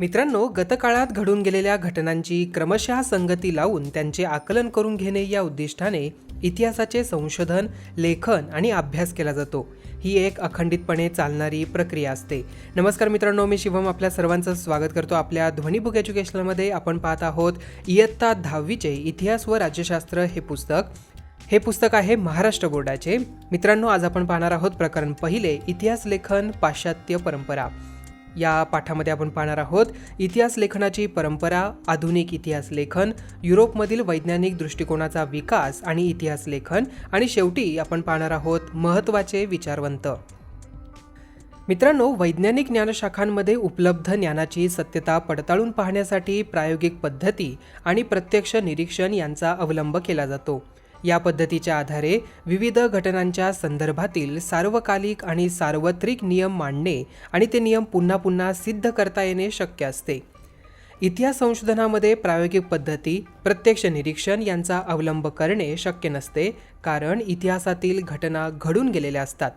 मित्रांनो गतकाळात घडून गेलेल्या घटनांची क्रमशः संगती लावून त्यांचे आकलन करून घेणे या उद्दिष्टाने इतिहासाचे संशोधन लेखन आणि अभ्यास केला जातो. ही एक अखंडितपणे चालणारी प्रक्रिया असते. नमस्कार मित्रांनो मी शिवम आपल्या सर्वांचं स्वागत करतो. आपल्या ध्वनीबुक एज्युकेशनमध्ये आपण पाहत आहोत इयत्ता दहावीचे इतिहास व राज्यशास्त्र हे पुस्तक. हे पुस्तक आहे महाराष्ट्र बोर्डाचे. मित्रांनो आज आपण पाहणार आहोत प्रकरण पहिले इतिहास लेखन पाश्चात्य परंपरा. या पाठामध्ये आपण पाहणार आहोत. इतिहास लेखनाची परंपरा आधुनिक इतिहास लेखन युरोपमधील वैज्ञानिक दृष्टिकोनाचा विकास आणि इतिहास लेखन आणि शेवटी आपण पाहणार आहोत महत्त्वाचे विचारवंत. मित्रांनो वैज्ञानिक ज्ञानशाखांमध्ये उपलब्ध ज्ञानाची सत्यता पडताळून पाहण्यासाठी प्रायोगिक पद्धती आणि प्रत्यक्ष निरीक्षण यांचा अवलंब केला जातो. या पद्धतीच्या आधारे विविध घटनांच्या संदर्भातील सार्वकालिक आणि सार्वत्रिक नियम मांडणे आणि ते नियम पुन्हा पुन्हा सिद्ध करता येणे शक्य असते. इतिहास संशोधनामध्ये प्रायोगिक पद्धती प्रत्यक्ष निरीक्षण यांचा अवलंब करणे शक्य नसते कारण इतिहासातील घटना घडून गेलेल्या असतात.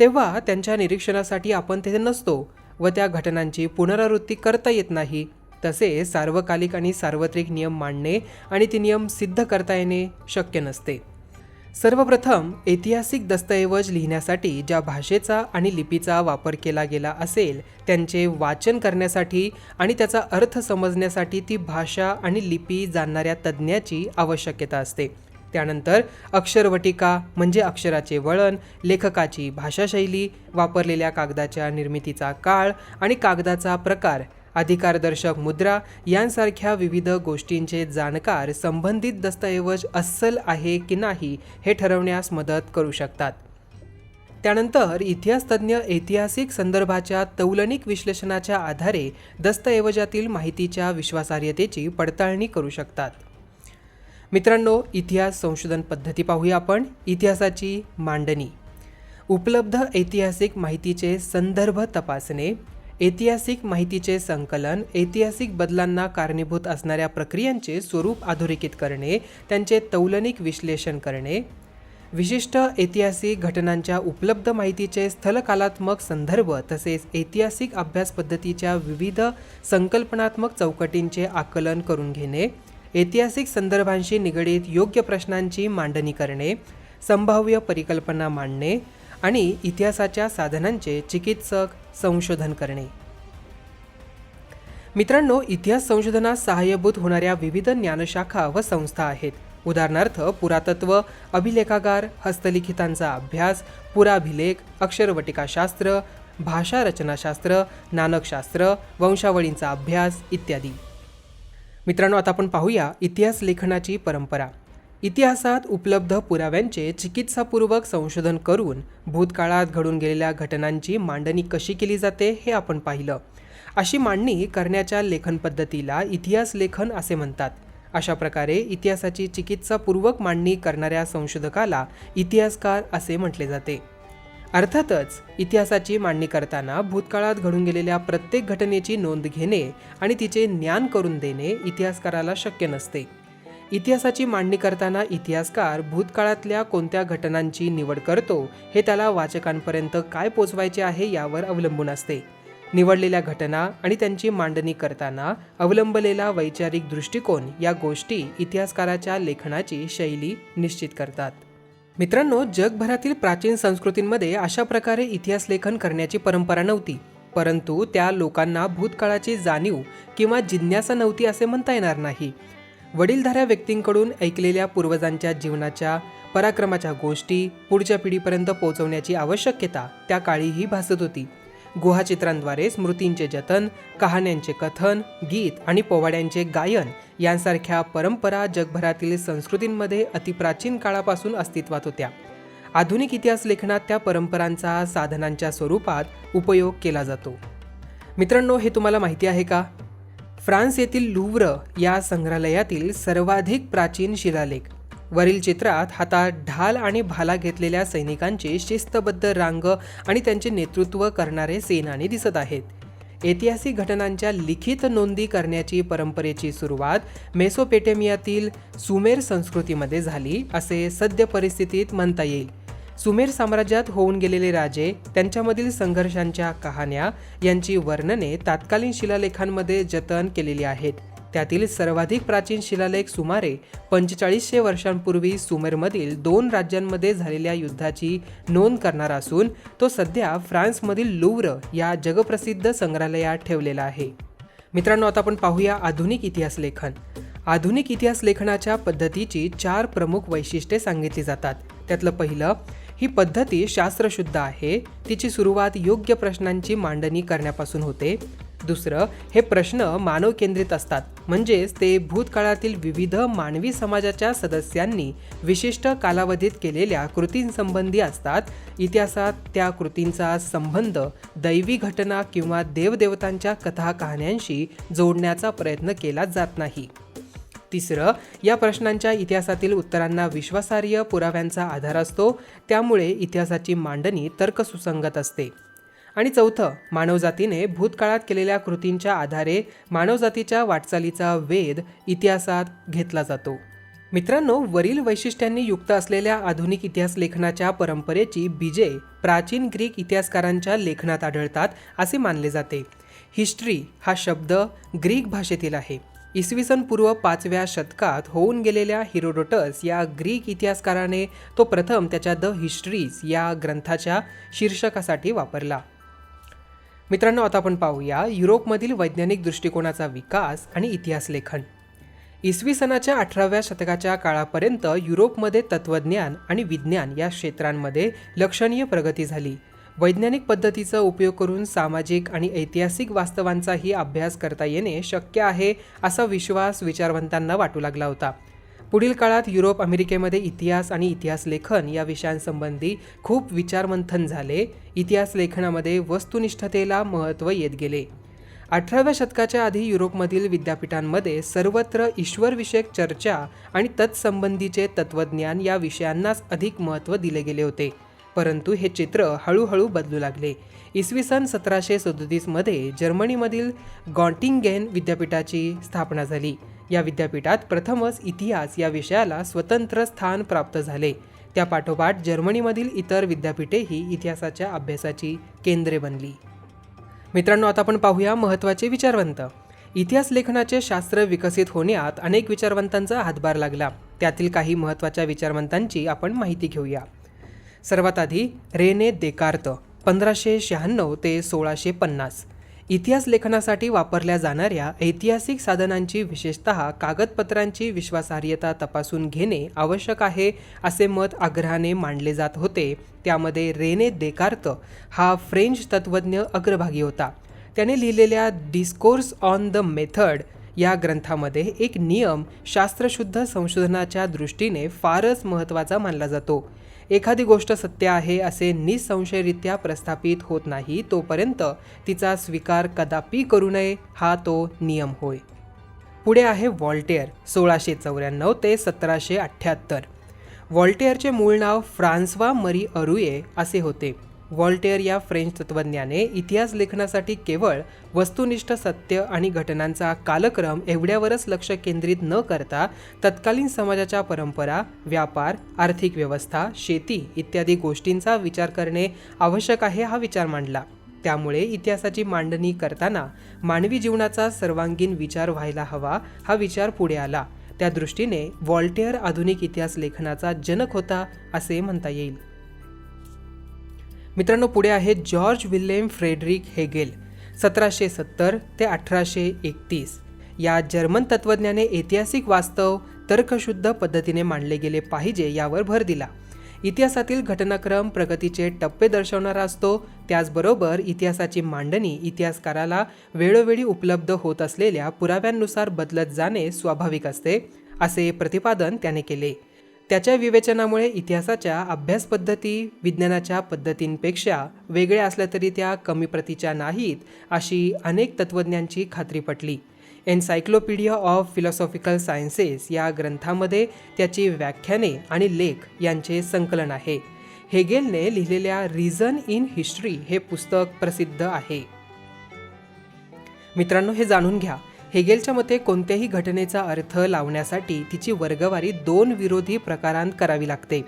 तेव्हा त्यांच्या निरीक्षणासाठी आपण तेथे नसतो व त्या घटनांची पुनरावृत्ती करता येत नाही. तसे सार्वकालिक आणि सार्वत्रिक नियम मांडणे आणि ते नियम सिद्ध करता येणे शक्य नसते. सर्वप्रथम ऐतिहासिक दस्तऐवज लिहिण्यासाठी ज्या भाषेचा आणि लिपीचा वापर केला गेला असेल त्यांचे वाचन करण्यासाठी आणि त्याचा अर्थ समजण्यासाठी ती भाषा आणि लिपी जाणणाऱ्या तज्ज्ञाची आवश्यकता असते. त्यानंतर अक्षरवटिका म्हणजे अक्षराचे वळण लेखकाची भाषाशैली वापरलेल्या कागदाच्या निर्मितीचा काळ आणि कागदाचा प्रकार अधिकारदर्शक मुद्रा यांसारख्या विविध गोष्टींचे जाणकार संबंधित दस्तऐवज अस्सल आहे की नाही हे ठरवण्यास मदत करू शकतात. त्यानंतर इतिहासतज्ञ ऐतिहासिक संदर्भाच्या तौलनिक विश्लेषणाच्या आधारे दस्तऐवजातील माहितीच्या विश्वासार्हतेची पडताळणी करू शकतात. मित्रांनो इतिहास संशोधन पद्धती पाहूया आपण. इतिहासाची मांडणी. उपलब्ध ऐतिहासिक माहितीचे संदर्भ तपासणे. ऐतिहासिक माहितीचे संकलन ऐतिहासिक बदलांना कारणीभूत असणाऱ्या प्रक्रियांचे स्वरूप अधोरेखित करणे त्यांचे तौलनिक विश्लेषण करणे. विशिष्ट ऐतिहासिक घटनांच्या उपलब्ध माहितीचे स्थलकालात्मक संदर्भ तसेच ऐतिहासिक अभ्यास पद्धतीच्या विविध संकल्पनात्मक चौकटींचे आकलन करून घेणे. ऐतिहासिक संदर्भांशी निगडीत योग्य प्रश्नांची मांडणी करणे. संभाव्य परिकल्पना मांडणे आणि इतिहासाच्या साधनांचे चिकित्सक संशोधन करणे. मित्रांनो इतिहास संशोधनास सहाय्यभूत होणाऱ्या विविध ज्ञानशाखा व संस्था आहेत. उदाहरणार्थ पुरातत्व अभिलेखागार हस्तलिखितांचा अभ्यास पुराभिलेख अक्षरवटिकाशास्त्र भाषा रचनाशास्त्र नानकशास्त्र वंशावळींचा अभ्यास इत्यादी. मित्रांनो आता आपण पाहूया इतिहास लेखनाची परंपरा. इतिहासात उपलब्ध पुराव्यांचे चिकित्सापूर्वक संशोधन करून भूतकाळात घडून गेलेल्या घटनांची मांडणी कशी केली जाते हे आपण पाहिलं. अशी मांडणी करण्याच्या लेखन पद्धतीला इतिहास लेखन असे म्हणतात. अशा प्रकारे इतिहासाची चिकित्सापूर्वक मांडणी करणाऱ्या संशोधकाला इतिहासकार असे म्हटले जाते. अर्थातच इतिहासाची मांडणी करताना भूतकाळात घडून गेलेल्या प्रत्येक घटनेची नोंद घेणे आणि तिचे ज्ञान करून देणे इतिहासकाराला शक्य नसते. इतिहासाची मांडणी करताना इतिहासकार भूतकाळातल्या कोणत्या घटनांची निवड करतो हे त्याला वाचकांपर्यंत काय पोचवायचे आहे यावर अवलंबून असते. निवडलेल्या घटना आणि त्यांची मांडणी करताना अवलंबलेला वैचारिक दृष्टिकोन या गोष्टी इतिहासकाराच्या लेखनाची शैली निश्चित करतात. मित्रांनो जगभरातील प्राचीन संस्कृतींमध्ये अशा प्रकारे इतिहास लेखन करण्याची परंपरा नव्हती परंतु त्या लोकांना भूतकाळाची जाणीव किंवा जिज्ञासा नव्हती असे म्हणता येणार नाही. वडीलधाऱ्या व्यक्तींकडून ऐकलेल्या पूर्वजांच्या जीवनाच्या पराक्रमाच्या गोष्टी पुढच्या पिढीपर्यंत पोहोचवण्याची आवश्यकता त्या काळीही भासत होती. गुहाचित्रांद्वारे स्मृतींचे जतन कहाण्यांचे कथन गीत आणि पोवाड्यांचे गायन यांसारख्या परंपरा जगभरातील संस्कृतींमध्ये अतिप्राचीन काळापासून अस्तित्वात होत्या. आधुनिक इतिहास लेखनात त्या परंपरांचा साधनांच्या स्वरूपात उपयोग केला जातो. मित्रांनो हे तुम्हाला माहिती आहे का? फ्रान्स येथील लुव्र या संग्रहालयातील सर्वाधिक प्राचीन शिलालेख. वरील चित्रात हातात ढाल आणि भाला घेतलेल्या सैनिकांची शिस्तबद्ध रांग आणि त्यांचे नेतृत्व करणारे सेनानी दिसत आहेत. ऐतिहासिक घटनांच्या लिखित नोंदी करण्याची परंपरेची सुरुवात मेसोपेटेमियातील सुमेर संस्कृतीमध्ये झाली असे सद्य परिस्थितीत म्हणता येईल. सुमेर साम्राज्यात होऊन गेलेले राजे त्यांच्यामधील संघर्षांच्या कहाण्या यांची वर्णने तात्कालीन शिलालेखांमध्ये जतन केलेली आहेत. त्यातील सर्वाधिक प्राचीन शिलालेख सुमारे पंचेचाळीसशे वर्षांपूर्वी सुमेरमधील दोन राज्यांमध्ये झालेल्या युद्धाची नोंद करणारा असून तो सध्या फ्रान्समधील लुव्र या जगप्रसिद्ध संग्रहालयात ठेवलेला आहे. मित्रांनो आता आपण पाहूया आधुनिक इतिहास लेखन. आधुनिक इतिहास लेखनाच्या पद्धतीची चार प्रमुख वैशिष्ट्ये सांगितली जातात. त्यातलं पहिलं ही पद्धती शास्त्रशुद्ध आहे. तिची सुरुवात योग्य प्रश्नांची मांडणी करण्यापासून होते. दुसरं हे प्रश्न मानव केंद्रित असतात. म्हणजेच ते भूतकाळातील विविध मानवी समाजाच्या सदस्यांनी विशिष्ट कालावधीत केलेल्या कृतींसंबंधी असतात. इतिहासात त्या कृतींचा संबंध दैवी घटना किंवा देवदेवतांच्या कथा कहाण्यांशी जोडण्याचा प्रयत्न केला जात नाही. तिसरं या प्रश्नांच्या इतिहासातील उत्तरांना विश्वासार्ह पुराव्यांचा आधार असतो त्यामुळे इतिहासाची मांडणी तर्कसुसंगत असते. आणि चौथं मानवजातीने भूतकाळात केलेल्या कृतींच्या आधारे मानवजातीच्या वाटचालीचा वेध इतिहासात घेतला जातो. मित्रांनो वरील वैशिष्ट्यांनी युक्त असलेल्या आधुनिक इतिहास लेखनाच्या परंपरेची बीजे प्राचीन ग्रीक इतिहासकारांच्या लेखनात आढळतात असे मानले जाते. हिस्ट्री हा शब्द ग्रीक भाषेतील आहे. इसवी सन पूर्व पाचव्या शतकात होऊन गेलेल्या हिरोडोटस या ग्रीक इतिहासकाराने तो प्रथम त्याच्या द हिस्ट्रीज या ग्रंथाच्या शीर्षकासाठी वापरला. मित्रांनो आता आपण पाहूया युरोपमधील वैज्ञानिक दृष्टिकोनाचा विकास आणि इतिहास लेखन. इसवी सनाच्या अठराव्या शतकाच्या काळापर्यंत युरोपमध्ये तत्त्वज्ञान आणि विज्ञान या क्षेत्रांमध्ये लक्षणीय प्रगती झाली. वैज्ञानिक पद्धतीचा उपयोग करून सामाजिक आणि ऐतिहासिक वास्तवांचाही अभ्यास करता येणे शक्य आहे असा विश्वास विचारवंतांना वाटू लागला होता. पुढील काळात युरोप अमेरिकेमध्ये इतिहास आणि इतिहास लेखन या विषयांसंबंधी खूप विचारमंथन झाले. इतिहास लेखनामध्ये वस्तुनिष्ठतेला महत्त्व येत गेले. अठराव्या शतकाच्या आधी युरोपमधील विद्यापीठांमध्ये सर्वत्र ईश्वरविषयक चर्चा आणि तत्संबंधीचे तत्त्वज्ञान या विषयांनाच अधिक महत्त्व दिले गेले होते. परंतु हे चित्र हळूहळू बदलू लागले. इसवी सन सतराशे सदोतीसमध्ये जर्मनीमधील गॉन्टिंगेन विद्यापीठाची स्थापना झाली. या विद्यापीठात प्रथमच इतिहास या विषयाला स्वतंत्र स्थान प्राप्त झाले. त्या पाठोपाठ जर्मनीमधील इतर विद्यापीठेही इतिहासाच्या अभ्यासाची केंद्रे बनली. मित्रांनो आता आपण पाहूया महत्त्वाचे विचारवंत. इतिहास लेखनाचे शास्त्र विकसित होण्यात अनेक विचारवंतांचा हातभार लागला. त्यातील काही महत्त्वाच्या विचारवंतांची आपण माहिती घेऊया. सर्वात आधी रेने देकार्त पंधराशे शहाण्णव ते सोळाशे पन्नास. इतिहास लेखनासाठी वापरल्या जाणाऱ्या ऐतिहासिक साधनांची विशेषत कागदपत्रांची विश्वासार्हता तपासून घेणे आवश्यक आहे असे मत आग्रहाने मांडले जात होते. त्यामध्ये रेने देकार्त हा फ्रेंच तत्त्वज्ञ अग्रभागी होता. त्याने लिहिलेल्या डिस्कोर्स ऑन द मेथड या ग्रंथामध्ये एक नियम शास्त्रशुद्ध संशोधनाच्या दृष्टीने फारच महत्त्वाचा मानला जातो. एखादी गोष्ट सत्य आहे असे निसंशयरित्या प्रस्थापित होत नाही तोपर्यंत तिचा स्वीकार कदापि करू नये हा तो नियम होय. पुढे आहे वॉल्टेअर सोळाशे चौऱ्याण्णव ते सतराशे अठ्ठ्याहत्तर. वॉल्टेअरचे मूळ नाव फ्रान्सवा मरी अरुये असे होते. वॉल्टेअर या फ्रेंच तत्त्वज्ञाने इतिहास लेखनासाठी केवळ वस्तुनिष्ठ सत्य आणि घटनांचा कालक्रम एवढ्यावरच लक्ष केंद्रित न करता तत्कालीन समाजाच्या परंपरा व्यापार आर्थिक व्यवस्था शेती इत्यादी गोष्टींचा विचार करणे आवश्यक आहे हा विचार मांडला. त्यामुळे इतिहासाची मांडणी करताना मानवी जीवनाचा सर्वांगीण विचार व्हायला हवा हा विचार पुढे आला. त्या दृष्टीने वॉल्टेअर आधुनिक इतिहास लेखनाचा जनक होता असे म्हणता येईल. मित्रांनो पुढे आहे जॉर्ज विल्यम फ्रेडरिक हेगेल सतराशे सत्तर ते अठराशे एकतीस. या जर्मन तत्त्वज्ञाने ऐतिहासिक वास्तव तर्कशुद्ध पद्धतीने मांडले गेले पाहिजे यावर भर दिला. इतिहासातील घटनाक्रम प्रगतीचे टप्पे दर्शवणारा असतो त्याचबरोबर इतिहासाची मांडणी इतिहासकाराला वेळोवेळी उपलब्ध होत असलेल्या पुराव्यांनुसार बदलत जाणे स्वाभाविक असते असे प्रतिपादन त्याने केले. त्याच्या विवेचनामुळे इतिहासाच्या अभ्यास पद्धती विज्ञानाच्या पद्धतींपेक्षा वेगळ्या असल्या तरी त्या कमी प्रतीच्या नाहीत अशी अनेक तत्त्वज्ञांची खात्री पटली. एन्सायक्लोपीडिया ऑफ फिलॉसॉफिकल सायन्सेस या ग्रंथामध्ये त्याची व्याख्याने आणि लेख यांचे संकलन आहे. हेगेलने लिहिलेल्या रिझन इन हिस्ट्री हे पुस्तक प्रसिद्ध आहे. मित्रांनो हे जाणून घ्या. हेगेलच्या मते कोणत्याही घटनेचा अर्थ लावण्यासाठी तिची वर्गवारी दोन विरोधी प्रकारांत करावी लागते.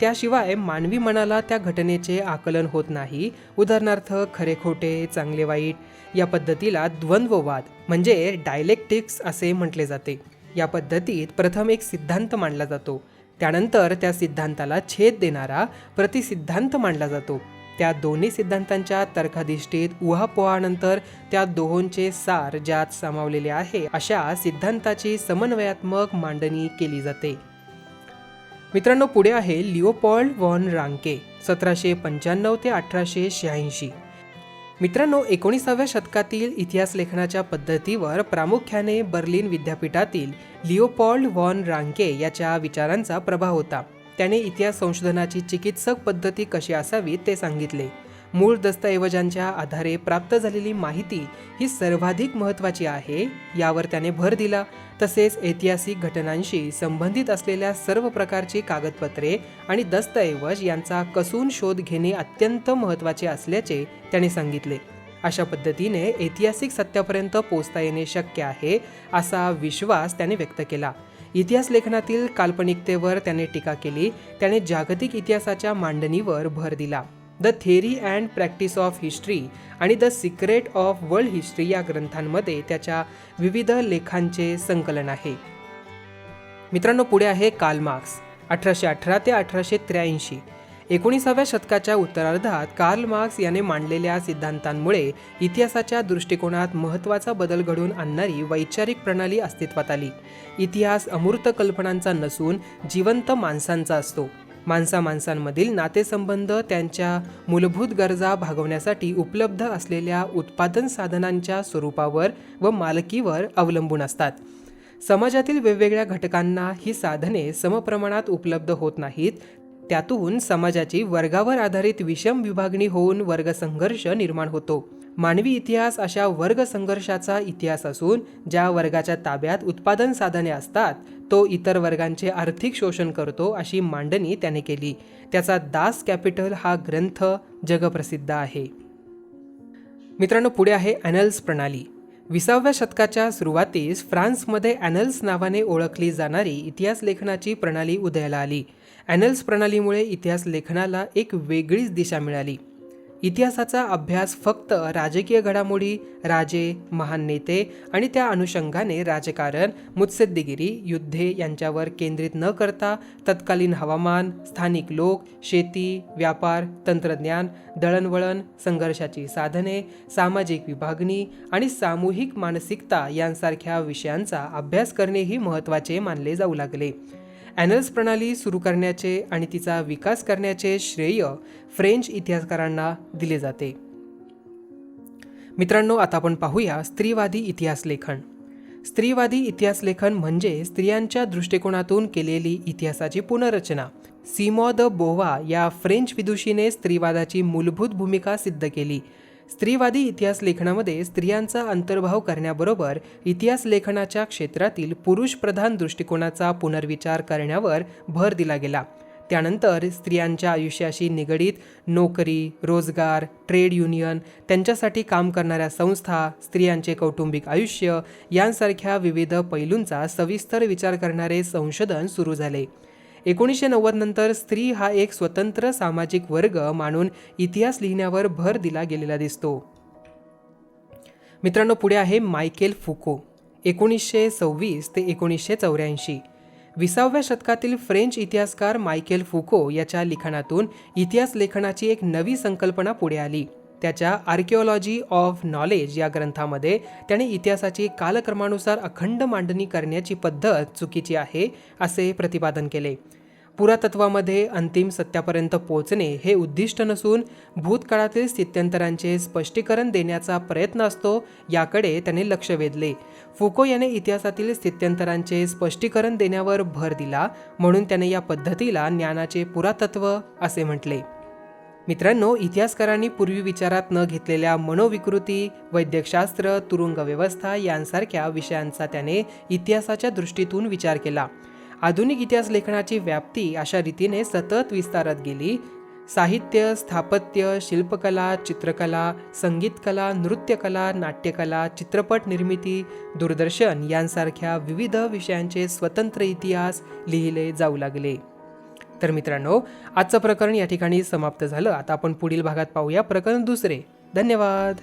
त्याशिवाय मानवी मनाला त्या घटनेचे आकलन होत नाही. उदाहरणार्थ खरे खोटे चांगले वाईट या पद्धतीला द्वंद्ववाद म्हणजे डायलेक्टिक्स असे म्हटले जाते. या पद्धतीत प्रथम एक सिद्धांत मांडला जातो. त्यानंतर त्या सिद्धांताला छेद देणारा प्रतिसिद्धांत मांडला जातो. त्या दोन्ही सिद्धांतांच्या तर्काधिष्ठित उहापोहानंतर त्या दोहोंचे सार ज्यात सामावलेले आहे अशा सिद्धांताची समन्वयात्मक मांडणी केली जाते. मित्रांनो पुढे आहे लिओपॉल्ड वॉन रांके सतराशे पंच्याण्णव ते अठराशे शहाऐंशी. मित्रांनो एकोणीसाव्या शतकातील इतिहास लेखनाच्या पद्धतीवर प्रामुख्याने बर्लिन विद्यापीठातील लिओपॉल्ड वॉन रांके याच्या विचारांचा प्रभाव होता. त्याने इतिहास संशोधनाची चिकित्सक पद्धती कशी असावी ते सांगितले. मूळ दस्तऐवजांच्या आधारे प्राप्त झालेली माहिती ही सर्वाधिक महत्त्वाची आहे यावर त्याने भर दिला. तसेच ऐतिहासिक घटनांशी संबंधित असलेल्या सर्व प्रकारची कागदपत्रे आणि दस्तऐवज यांचा कसून शोध घेणे अत्यंत महत्त्वाचे असल्याचे त्याने सांगितले. अशा पद्धतीने ऐतिहासिक सत्यापर्यंत पोचता येणे शक्य आहे असा विश्वास त्याने व्यक्त केला. इतिहास लेखनातील काल्पनिकतेवर त्याने टीका केली. त्याने जागतिक इतिहासाच्या मांडणीवर भर दिला. The theory and practice of history आणि the secret of world history या ग्रंथांमध्ये त्याच्या विविध लेखांचे संकलन आहे. मित्रांनो पुढे आहे काल मार्क्स अठराशे अठरा ते अठराशे त्र्याऐंशी. एकोणीसाव्या शतकाच्या उत्तरार्धात कार्ल मार्क्स याने मांडलेल्या सिद्धांतांमुळे इतिहासाच्या दृष्टिकोनात महत्त्वाचा बदल घडवून आणणारी वैचारिक प्रणाली अस्तित्वात आली. इतिहास अमूर्त कल्पनांचा नसून जिवंत माणसांचा असतो. माणसा माणसांमधील नातेसंबंध त्यांच्या मूलभूत गरजा भागवण्यासाठी उपलब्ध असलेल्या उत्पादन साधनांच्या स्वरूपावर व मालकीवर अवलंबून असतात. समाजातील वेगवेगळ्या घटकांना ही साधने समप्रमाणात उपलब्ध होत नाहीत त्यातून समाजाची वर्गावर आधारित विषम विभागणी होऊन वर्गसंघर्ष निर्माण होतो. मानवी इतिहास अशा वर्ग संघर्षाचा इतिहास असून ज्या वर्गाच्या ताब्यात उत्पादन साधने असतात तो इतर वर्गांचे आर्थिक शोषण करतो अशी मांडणी त्याने केली. त्याचा दास कॅपिटल हा ग्रंथ जगप्रसिद्ध आहे. मित्रांनो पुढे आहे ॲनल्स प्रणाली. विसाव्या शतकाच्या सुरुवातीस फ्रान्समध्ये ॲनल्स नावाने ओळखली जाणारी इतिहास लेखनाची प्रणाली उदयाला आली. ॲनल्स प्रणालीमुळे इतिहास लेखनाला एक वेगळीच दिशा मिळाली. इतिहासाचा अभ्यास फक्त राजकीय घडामोडी राजे महान नेते आणि त्या अनुषंगाने राजकारण मुत्सद्देगिरी युद्धे यांच्यावर केंद्रित न करता तत्कालीन हवामान स्थानिक लोक शेती व्यापार तंत्रज्ञान दळणवळण संघर्षाची साधने सामाजिक विभागणी आणि सामूहिक मानसिकता यांसारख्या विषयांचा अभ्यास करणेही महत्त्वाचे मानले जाऊ लागले. ॲनल्स प्रणाली सुरू करण्याचे आणि तिचा विकास करण्याचे श्रेय फ्रेंच इतिहासकारांना दिले जाते. मित्रांनो आता आपण पाहूया स्त्रीवादी इतिहास लेखन. स्त्रीवादी इतिहास लेखन म्हणजे स्त्रियांच्या दृष्टिकोनातून केलेली इतिहासाची पुनर्रचना. सिमो द बोवा या फ्रेंच विदुषीने स्त्रीवादाची मूलभूत भूमिका सिद्ध केली. स्त्रीवादी इतिहास लेखनामध्ये स्त्रियांचा अंतर्भाव करण्याबरोबर इतिहास लेखनाच्या क्षेत्रातील पुरुषप्रधान दृष्टिकोनाचा पुनर्विचार करण्यावर भर दिला गेला. त्यानंतर स्त्रियांच्या आयुष्याशी निगडीत नोकरी रोजगार ट्रेड युनियन त्यांच्यासाठी काम करणाऱ्या संस्था स्त्रियांचे कौटुंबिक आयुष्य यांसारख्या विविध पैलूंचा सविस्तर विचार करणारे संशोधन सुरू झाले. एकोणीसशे नव्वद नंतर स्त्री हा एक स्वतंत्र सामाजिक वर्ग मानून इतिहास लिहिण्यावर भर दिला गेलेला दिसतो. मित्रांनो पुढे आहे मायकेल फुको एकोणीसशे सव्वीस ते एकोणीसशे चौऱ्याऐंशी. विसाव्या शतकातील फ्रेंच इतिहासकार मायकेल फुको याच्या लिखाणातून इतिहास लेखनाची एक नवी संकल्पना पुढे आली. त्याच्या आर्किओलॉजी ऑफ नॉलेज या ग्रंथामध्ये त्याने इतिहासाची कालक्रमानुसार अखंड मांडणी करण्याची पद्धत चुकीची आहे असे प्रतिपादन केले. पुरातत्वामध्ये अंतिम सत्यापर्यंत पोहोचणे हे उद्दिष्ट नसून भूतकाळातील स्थित्यंतरांचे स्पष्टीकरण देण्याचा प्रयत्न असतो याकडे त्याने लक्ष वेधले. फुको याने इतिहासातील स्थित्यंतरांचे स्पष्टीकरण देण्यावर भर दिला म्हणून त्याने या पद्धतीला ज्ञानाचे पुरातत्व असे म्हटले. मित्रांनो इतिहासकारांनी पूर्वी विचारात न घेतलेल्या मनोविकृती वैद्यकशास्त्र तुरुंग व्यवस्था यांसारख्या विषयांचा त्याने इतिहासाच्या दृष्टीतून विचार केला. आधुनिक इतिहास लेखनाची व्याप्ती अशा रीतीने सतत विस्तारत गेली. साहित्य स्थापत्य शिल्पकला चित्रकला संगीतकला नृत्यकला नाट्यकला चित्रपट निर्मिती दूरदर्शन यांसारख्या विविध विषयांचे स्वतंत्र इतिहास लिहिले जाऊ लागले. तर मित्रांनो आजचं प्रकरण या ठिकाणी समाप्त झालं. आता आपण पुढील भागात पाहूया प्रकरण दुसरे. धन्यवाद.